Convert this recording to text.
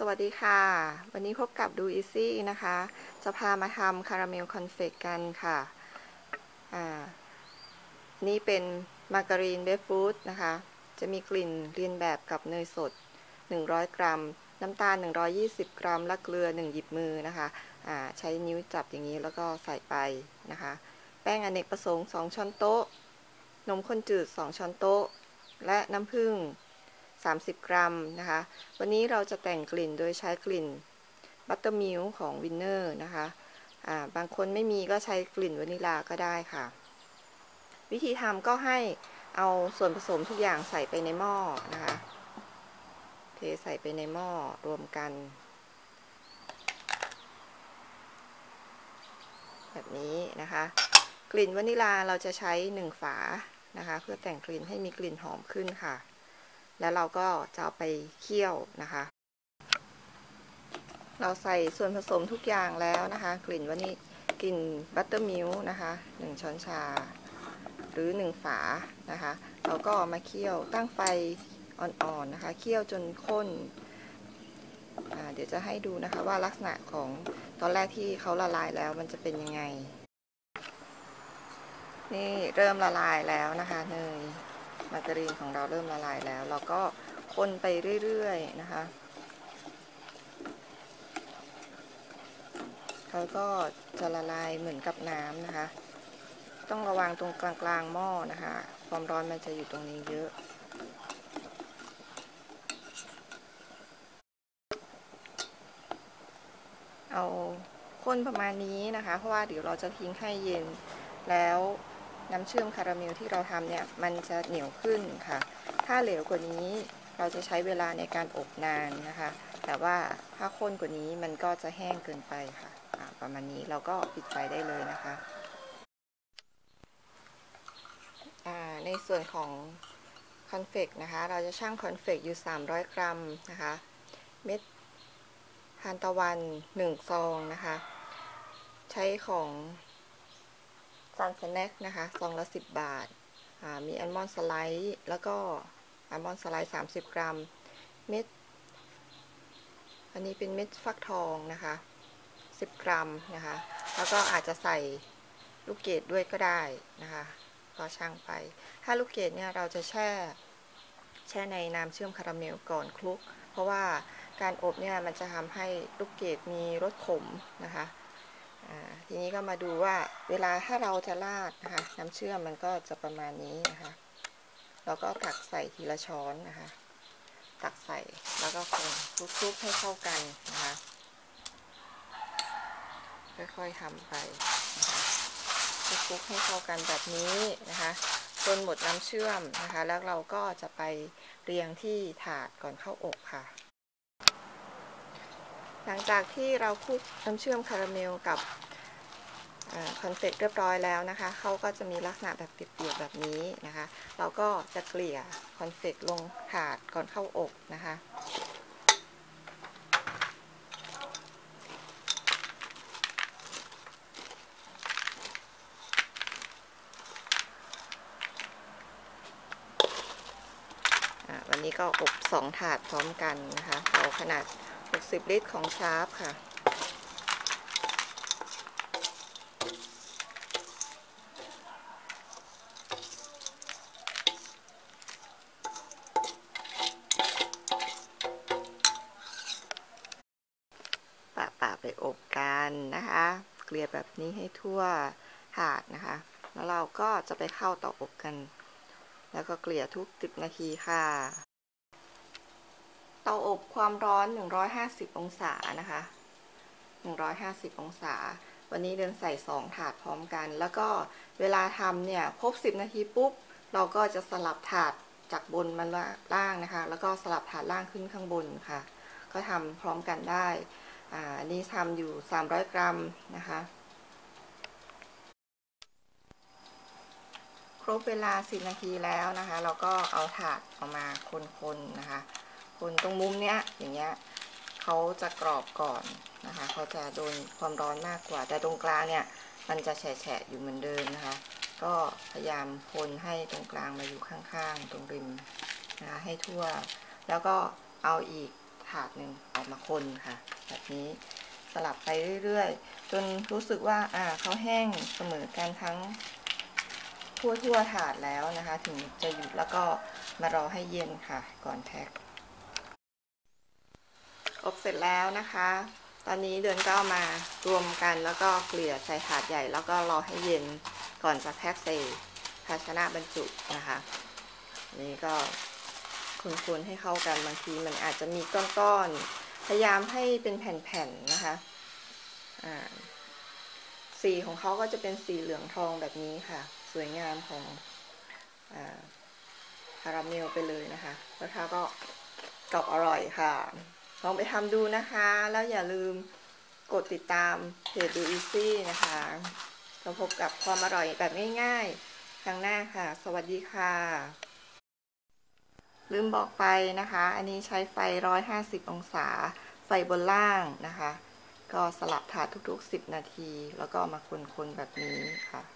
สวัสดีค่ะ วันนี้พบกับดูอีซี่นะคะ จะพามาทำคาราเมลคอนเฟกกันค่ะอ่านี่เป็นมาการีนเบฟฟูดนะคะ จะมีกลิ่นเรียนแบบกับเนยสด 100 กรัม น้ำตาล 120 กรัม และเกลือ 1 หยิบมือนะคะอ่าใช้นิ้วจับอย่างนี้แล้วก็ใส่ไปนะคะ แป้งอเนกประสงค์ 2 ช้อนโต๊ะ นมข้นจืด 2 ช้อนโต๊ะ และน้ำผึ้ง 30 กรัมนะคะ วันนี้เราจะแต่งกลิ่นโดยใช้กลิ่นบัตเตอร์มิลของวินเนอร์นะคะบางคนไม่มีก็ใช้กลิ่นวานิลาก็ได้ค่ะ วิธีทำก็ให้เอาส่วนผสมทุกอย่างใส่ไปในหม้อนะคะ เทใส่ไปในหม้อรวมกัน แบบนี้นะคะ กลิ่นวานิลาเราจะใช้หนึ่งฝานะคะ เพื่อแต่งกลิ่นให้มีกลิ่นหอมขึ้นค่ะ แล้วเราก็จะเอาไปเคี่ยวนะคะ เราใส่ส่วนผสมทุกอย่างแล้วนะคะ กลิ่นวานิกลิ่นบัตเตอร์มิลนะคะหนึ่งช้อนชา หรือหนึ่งฝานะคะ เราก็มาเคี่ยวตั้งไฟอ่อนๆนะคะ เคี่ยวจนข้น เดี๋ยวจะให้ดูนะคะว่าลักษณะของตอนแรกที่เขาละลายแล้วมันจะเป็นยังไง นี่เริ่มละลายแล้วนะคะเนย มาการีนของเราเริ่มละลายแล้ว เราก็คนไปเรื่อยๆนะคะเขาก็จะละลายเหมือนกับน้ำนะคะ ต้องระวังตรงกลางๆหม้อนะคะ ความร้อนมันจะอยู่ตรงนี้เยอะเอาข้นประมาณนี้นะคะ เพราะว่าเดี๋ยวเราจะทิ้งให้เย็นแล้ว น้ำเชื่อมคาราเมลที่เราทำเนี่ยมันจะเหนียวขึ้นค่ะ ถ้าเหลวกว่านี้เราจะใช้เวลาในการอบนานนะคะ แต่ว่าถ้าข้นกว่านี้มันก็จะแห้งเกินไปค่ะประมาณนี้เราก็ปิดไฟได้เลยนะคะ ในส่วนของคอนเฟกนะคะ เราจะชั่งคอนเฟกอยู่ 300 กรัมนะคะ เม็ดทานตะวัน 1 ซองนะคะ ใช้ของ ซันสแน็คนะคะซองละ 10 บาท มีอัลมอนด์สไลด์แล้วก็อัลมอนด์สไลด์ 30 กรัม เม็ด อันนี้เป็นเม็ดฟักทองนะคะ 10 กรัมนะคะ แล้วก็อาจจะใส่ลูกเกดด้วยก็ได้นะคะก็ช่างไป ถ้าลูกเกดเนี่ยเราจะแช่แช่ในน้ำเชื่อมคาราเมลก่อนคลุก เพราะว่าการอบเนี่ยมันจะทำให้ลูกเกดมีรสขมนะคะ ทีนี้ก็มาดูว่าเวลาถ้าเราจะราดนะคะ น้ำเชื่อมมันก็จะประมาณนี้นะคะเราก็ตักใส่ทีละช้อนนะคะ ตักใส่แล้วก็คนคลุกๆให้เข้ากันนะคะค่อยๆทำไปคะคลุกๆให้เข้ากันแบบนี้นะคะจนหมดน้ำเชื่อมนะคะ แล้วเราก็จะไปเรียงที่ถาดก่อนเข้าอบค่ะ หลังจากที่เราคลุกน้ำเชื่อมคาราเมลกับคอนเฟกเรียบร้อยแล้วนะคะเขาก็จะมีลักษณะแบบเปียกๆแบบนี้นะคะ เราก็จะเกลี่ยคอนเฟกลงถาดก่อนเข้าอบนะคะ วันนี้ก็อบ2ถาดพร้อมกันนะคะเอาขนาด 60 ลิตรของชาร์ปค่ะ ปะปะไปอบกันนะคะ เกลี่ยแบบนี้ให้ทั่วถาดนะคะ แล้วเราก็จะไปเข้าเตาอบกัน แล้วก็เกลี่ยทุก 10 นาทีค่ะ เตาอบความร้อน 150 องศานะคะ 150 องศา วันนี้เดินใส่ 2 ถาดพร้อมกัน แล้วก็เวลาทำเนี่ยครบ 10 นาทีปุ๊บ เราก็จะสลับถาดจากบนมาล่างนะคะ แล้วก็สลับถาดล่างขึ้นข้างบนค่ะ ก็ทำพร้อมกันได้อ่านี้ทำอยู่ 300 กรัมนะคะ ครบเวลา 10 นาทีแล้วนะคะ เราก็เอาถาดออกมาคนๆนะคะ คนตรงมุมเนี้ยอย่างเงี้ยเขาจะกรอบก่อนนะคะเขาจะโดนความร้อนมากกว่า แต่ตรงกลางเนี่ยมันจะแฉะอยู่เหมือนเดิมนะคะ ก็พยายามคนให้ตรงกลางมาอยู่ข้างๆ ตรงริมนะคะให้ทั่ว แล้วก็เอาอีกถาดหนึ่งออกมาคนค่ะ แบบนี้สลับไปเรื่อยๆ จนรู้สึกว่าอ่าเขาแห้งเสมอกันทั้งทั่วทั่วๆถาดแล้วนะคะ ถึงจะหยุดแล้วก็มารอให้เย็นค่ะ ก่อนแพ็ค อบเสร็จแล้วนะคะ ตอนนี้เดือนก็เอามารวมกันแล้วก็เกลี่ยใส่ถาดใหญ่ แล้วก็รอให้เย็นก่อนจะแพ็คใส่ภาชนะบรรจุนะคะ นี่ก็คนๆให้เข้ากันบางทีมันอาจจะมีก้อนๆ พยายามให้เป็นแผ่นๆนะคะสีของเขาก็จะเป็นสีเหลืองทองแบบนี้ค่ะ สวยงามของคาราเมลไปเลยนะคะ แล้วก็กรอบอร่อยค่ะ ลองไปทำดูนะคะ แล้วอย่าลืมกดติดตามเพจดูอีซี่นะคะเราพบกับความอร่อยแบบง่ายๆ ครั้งหน้าค่ะ สวัสดีค่ะ ลืมบอกไปนะคะ อันนี้ใช้ไฟ 150 องศา ไฟบนล่างนะคะ ก็สลับถาดทุกๆ 10 นาที แล้วก็มาคนๆ แบบนี้ค่ะ